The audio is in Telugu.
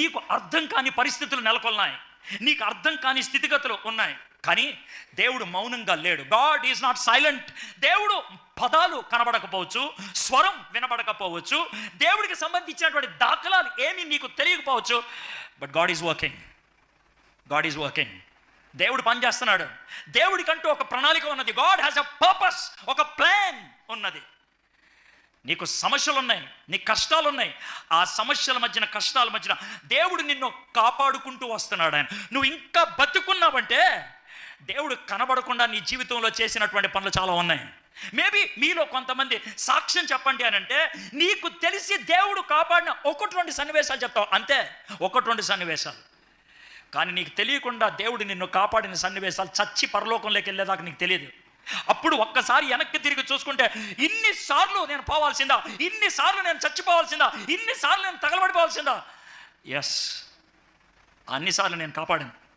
నీకు అర్థం కాని పరిస్థితులు నెలకొన్నాయి. నీకు అర్థం కాని స్థితిగతులు ఉన్నాయి. కానీ దేవుడు మౌనంగా లేడు. గాడ్ ఈజ్ నాట్ సైలెంట్ దేవుడు పదాలు కనబడకపోవచ్చు స్వరం వినబడకపోవచ్చు దేవుడికి సంబంధించినటువంటి దాఖలాలు ఏమీ నీకు తెలియకపోవచ్చు. But God is working God is working దేవుడు పనిచేస్తున్నాడు దేవుడికంటూ ఒక ప్రణాళిక ఉన్నది. గాడ్ హ్యాస్ అ పర్పస్ ఒక ప్లాన్ ఉన్నది. నీకు సమస్యలు ఉన్నాయి నీ కష్టాలు ఉన్నాయి ఆ సమస్యల మధ్యన కష్టాల మధ్యన దేవుడు నిన్ను కాపాడుకుంటూ వస్తున్నాడు ఆయన. నువ్వు ఇంకా బతుకున్నావంటే దేవుడు కనబడకుండా నీ జీవితంలో చేసినటువంటి పనులు చాలా ఉన్నాయి. మేబీ మీలో కొంతమంది సాక్ష్యం చెప్పండి అని అంటే నీకు తెలిసి దేవుడు కాపాడిన ఒకటి రెండు సన్నివేశాలు చెప్తావు. అంతే ఒకటి రెండు సన్నివేశాలు. కానీ నీకు తెలియకుండా దేవుడు నిన్ను కాపాడిన సన్నివేశాలు చచ్చి పరలోకంలోకి వెళ్ళేదాకా నీకు తెలియదు. అప్పుడు ఒక్కసారి వెనక్కి తిరిగి చూసుకుంటే ఇన్నిసార్లు నేను పోవాల్సిందా? ఇన్నిసార్లు నేను చచ్చిపోవాల్సిందా? ఇన్నిసార్లు నేను తగలబడిపోవాల్సిందా? ఎస్ అన్నిసార్లు నేను కాపాడాను.